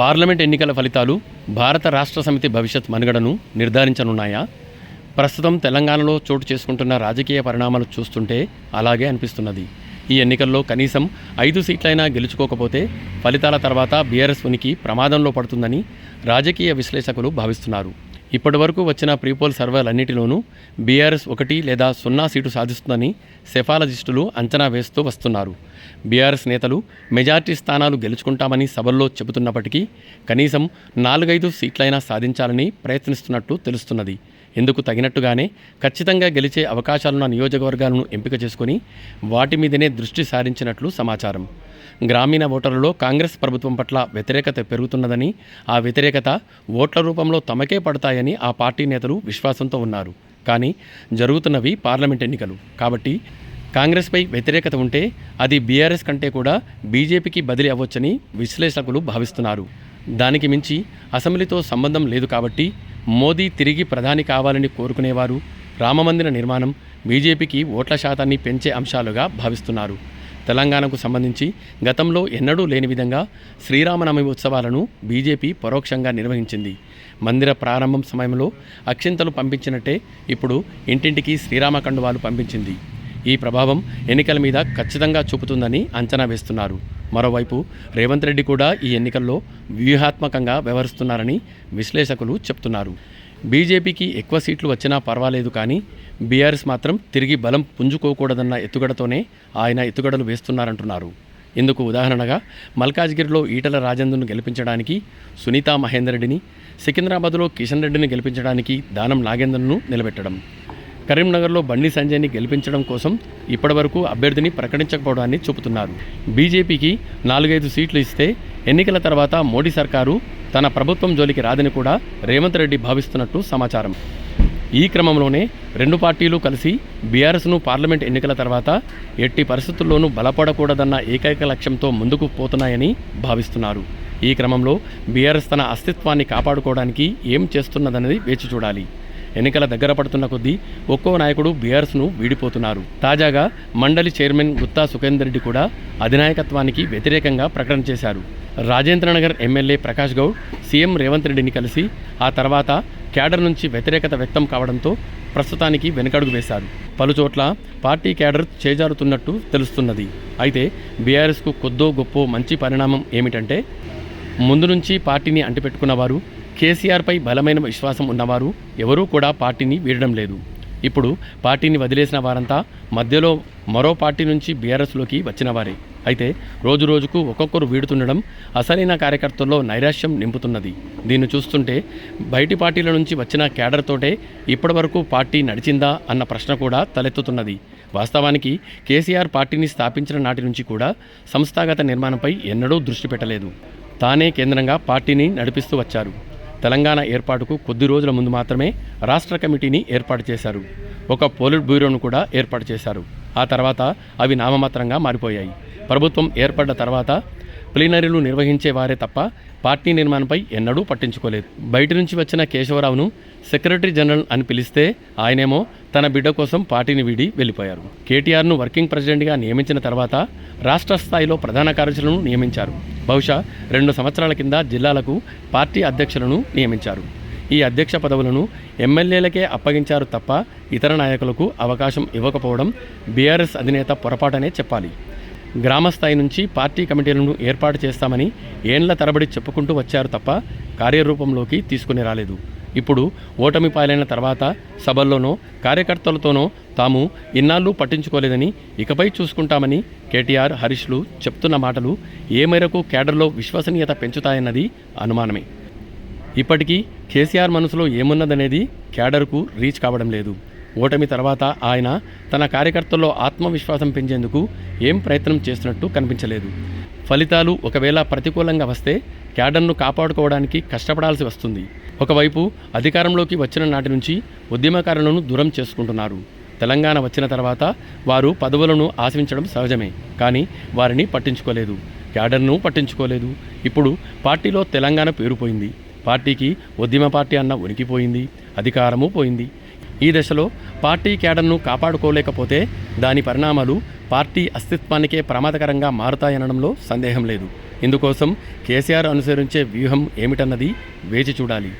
Parliament ఎన్నికల ఫలితాలు భారత రాష్ట్ర సమితి భవిష్యత్ మనుగడను నిర్ధారించనున్నాయా? ప్రస్తుతం తెలంగాణలో చోటు చేసుకుంటున్న రాజకీయ పరిణామాలు చూస్తుంటే అలాగే అనిపిస్తున్నది. ఈ ఎన్నికల్లో కనీసం ఐదు సీట్లైనా గెలుచుకోకపోతే ఫలితాల తర్వాత బీఆర్ఎస్ ఉనికి ప్రమాదంలో పడుతుందని రాజకీయ విశ్లేషకులు భావిస్తున్నారు. ఇప్పటివరకు వచ్చిన ప్రీపోల్ సర్వేలన్నిటిలోనూ బీఆర్ఎస్ ఒకటి లేదా సున్నా సీటు సాధిస్తుందని సెఫాలజిస్టులు అంచనా వేస్తూ వస్తున్నారు. బీఆర్ఎస్ నేతలు మెజార్టీ స్థానాలు గెలుచుకుంటామని సభల్లో చెబుతున్నప్పటికీ కనీసం నాలుగైదు సీట్లైనా సాధించాలని ప్రయత్నిస్తున్నట్టు తెలుస్తున్నది. ఇందుకు తగినట్టుగానే ఖచ్చితంగా గెలిచే అవకాశాలున్న నియోజకవర్గాలను ఎంపిక చేసుకుని వాటి మీదనే దృష్టి సారించినట్లు సమాచారం. గ్రామీణ ఓటర్లలో కాంగ్రెస్ ప్రభుత్వం పట్ల వ్యతిరేకత పెరుగుతున్నదని ఆ వ్యతిరేకత ఓట్ల రూపంలో తమకే పడతాయని ఆ పార్టీ నేతలు విశ్వాసంతో ఉన్నారు. కానీ జరుగుతున్నవి పార్లమెంట్ ఎన్నికలు. కాబట్టి కాంగ్రెస్పై వ్యతిరేకత ఉంటే అది బీఆర్ఎస్ కంటే కూడా బీజేపీకి బదిలీ అవ్వొచ్చని విశ్లేషకులు భావిస్తున్నారు. దానికి మించి అసెంబ్లీతో సంబంధం లేదు కాబట్టి మోదీ తిరిగి ప్రధాని కావాలని కోరుకునేవారు. రామమందిర నిర్మాణం బీజేపీకి ఓట్ల శాతాన్ని పెంచే అంశాలుగా భావిస్తున్నారు. తెలంగాణకు సంబంధించి గతంలో ఎన్నడూ లేని విధంగా శ్రీరామనవమి ఉత్సవాలను బీజేపీ పరోక్షంగా నిర్వహించింది. మందిర ప్రారంభం సమయంలో అక్షింతలు పంపించినట్టే ఇప్పుడు ఇంటింటికి శ్రీరామ కండువాలు పంపించింది. ఈ ప్రభావం ఎన్నికల మీద ఖచ్చితంగా చూపుతుందని అంచనా వేస్తున్నారు. మరోవైపు రేవంత్ రెడ్డి కూడా ఈ ఎన్నికల్లో వ్యూహాత్మకంగా వ్యవహరిస్తున్నారని విశ్లేషకులు చెప్తున్నారు. బీజేపీకి ఎక్కువ సీట్లు వచ్చినా పర్వాలేదు కానీ బీఆర్ఎస్ మాత్రం తిరిగి బలం పుంజుకోకూడదన్న ఎత్తుగడతోనే ఆయన ఎత్తుగడలు వేస్తున్నారంటున్నారు. ఇందుకు ఉదాహరణగా మల్కాజ్గిరిలో ఈటల రాజేందర్ను గెలిపించడానికి సునీతా మహేందర్ రెడ్డిని సికింద్రాబాద్లో కిషన్ రెడ్డిని గెలిపించడానికి దానం నాగేందర్ను నిలబెట్టడం. కరీంనగర్లో బండి సంజయ్ని గెలిపించడం కోసం ఇప్పటివరకు అభ్యర్థిని ప్రకటించకపోవడాన్ని చూపుతున్నారు. బీజేపీకి నాలుగైదు సీట్లు ఇస్తే ఎన్నికల తర్వాత మోడీ సర్కారు తన ప్రభుత్వం జోలికి రాదని కూడా రేవంత్ రెడ్డి భావిస్తున్నట్టు సమాచారం. ఈ క్రమంలోనే రెండు పార్టీలు కలిసి బీఆర్ఎస్ను పార్లమెంట్ ఎన్నికల తర్వాత ఎట్టి పరిస్థితుల్లోనూ బలపడకూడదన్న ఏకైక లక్ష్యంతో ముందుకు పోతున్నాయని భావిస్తున్నారు. ఈ క్రమంలో బీఆర్ఎస్ తన అస్తిత్వాన్ని కాపాడుకోవడానికి ఏం చేస్తున్నదన్నది వేచి చూడాలి. ఎన్నికల దగ్గర పడుతున్న కొద్దీ ఒక్కో నాయకుడు బీఆర్ఎస్ను వీడిపోతున్నారు. తాజాగా మండలి చైర్మన్ గుత్తా సుఖేందర్ రెడ్డి కూడా అధినాయకత్వానికి వ్యతిరేకంగా ప్రకటన చేశారు. రాజేంద్రనగర్ ఎమ్మెల్యే ప్రకాష్ గౌడ్ సీఎం రేవంత్ రెడ్డిని కలిసి ఆ తర్వాత క్యాడర్ నుంచి వ్యతిరేకత వ్యక్తం కావడంతో ప్రస్తుతానికి వెనుకడుగు వేశారు. పలుచోట్ల పార్టీ క్యాడర్ చేజారుతున్నట్టు తెలుస్తున్నది. అయితే బీఆర్ఎస్కు కొద్దో గొప్పో మంచి పరిణామం ఏమిటంటే ముందు నుంచి పార్టీని అంటిపెట్టుకున్నవారు కేసీఆర్పై బలమైన విశ్వాసం ఉన్నవారు ఎవరూ కూడా పార్టీని వీడడం లేదు. ఇప్పుడు పార్టీని వదిలేసిన వారంతా మధ్యలో మరో పార్టీ నుంచి బీఆర్ఎస్లోకి వచ్చిన వారే అయితే రోజు రోజుకు ఒక్కొక్కరు వీడుతుండడం అసలైన కార్యకర్తల్లో నైరాశ్యం నింపుతున్నది. దీన్ని చూస్తుంటే బయటి పార్టీల నుంచి వచ్చిన క్యాడర్తోటే ఇప్పటివరకు పార్టీ నడిచిందా అన్న ప్రశ్న కూడా తలెత్తుతున్నది. వాస్తవానికి కేసీఆర్ పార్టీని స్థాపించిన నాటి నుంచి కూడా సంస్థాగత నిర్మాణంపై ఎన్నడూ దృష్టి పెట్టలేదు. తానే కేంద్రంగా పార్టీని నడిపిస్తూ వచ్చారు. తెలంగాణ ఏర్పాటుకు కొద్ది రోజుల ముందు మాత్రమే రాష్ట్ర కమిటీని ఏర్పాటు చేశారు. ఒక పోలిట్ బ్యూరోను కూడా ఏర్పాటు చేశారు. ఆ తర్వాత అవి నామమాత్రంగా మారిపోయాయి. ప్రభుత్వం ఏర్పడ్డ తర్వాత ప్లీనరీలు నిర్వహించే వారే తప్ప పార్టీ నిర్మాణంపై ఎన్నడూ పట్టించుకోలేదు. బయట నుంచి వచ్చిన కేశవరావును సెక్రటరీ జనరల్ అని పిలిస్తే ఆయనేమో తన బిడ్డ కోసం పార్టీని వీడి వెళ్ళిపోయారు. కేటీఆర్ను వర్కింగ్ ప్రెసిడెంట్గా నియమించిన తర్వాత రాష్ట్ర స్థాయిలో ప్రధాన కార్యదర్శులను నియమించారు. బహుశా రెండు సంవత్సరాల కింద జిల్లాలకు పార్టీ అధ్యక్షులను నియమించారు. ఈ అధ్యక్ష పదవులను ఎమ్మెల్యేలకే అప్పగించారు తప్ప ఇతర నాయకులకు అవకాశం ఇవ్వకపోవడం బీఆర్ఎస్ అధినేత పొరపాటనే చెప్పాలి. గ్రామస్థాయి నుంచి పార్టీ కమిటీలను ఏర్పాటు చేస్తామని ఏండ్ల తరబడి చెప్పుకుంటూ వచ్చారు తప్ప కార్యరూపంలోకి తీసుకుని రాలేదు. ఇప్పుడు ఓటమి పాలైన తర్వాత సభల్లోనో కార్యకర్తలతోనో తాము ఇన్నాళ్ళు పట్టించుకోలేదని ఇకపై చూసుకుంటామని కేటీఆర్ హరీష్లు చెప్తున్న మాటలు ఏ మేరకు కేడర్లో విశ్వసనీయత పెంచుతాయన్నది అనుమానమే. ఇప్పటికీ కేసీఆర్ మనసులో ఏమున్నదనేది క్యాడర్కు రీచ్ కావడం లేదు. ఓటమి తర్వాత ఆయన తన కార్యకర్తల్లో ఆత్మవిశ్వాసం పెంచేందుకు ఏం ప్రయత్నం చేస్తున్నట్టు కనిపించలేదు. ఫలితాలు ఒకవేళ ప్రతికూలంగా వస్తే క్యాడర్ను కాపాడుకోవడానికి కష్టపడాల్సి వస్తుంది. ఒకవైపు అధికారంలోకి వచ్చిన నాటి నుంచి ఉద్యమకారులను దూరం చేసుకుంటున్నారు. తెలంగాణ వచ్చిన తర్వాత వారు పదవులను ఆశించడం సహజమే కానీ వారిని పట్టించుకోలేదు. క్యాడర్ను పట్టించుకోలేదు. ఇప్పుడు పార్టీలో తెలంగాణ పేరుపోయింది. పార్టీకి ఉద్యమ పార్టీ అన్న ఉనికిపోయింది. అధికారము పోయింది. ఈ దశలో పార్టీ క్యాడర్ను కాపాడుకోలేకపోతే దాని పరిణామాలు పార్టీ అస్తిత్వానికే ప్రమాదకరంగా మారుతాయనడంలో సందేహం లేదు. ఇందుకోసం కేసీఆర్ అనుసరించే వ్యూహం ఏమిటన్నది వేచి చూడాలి.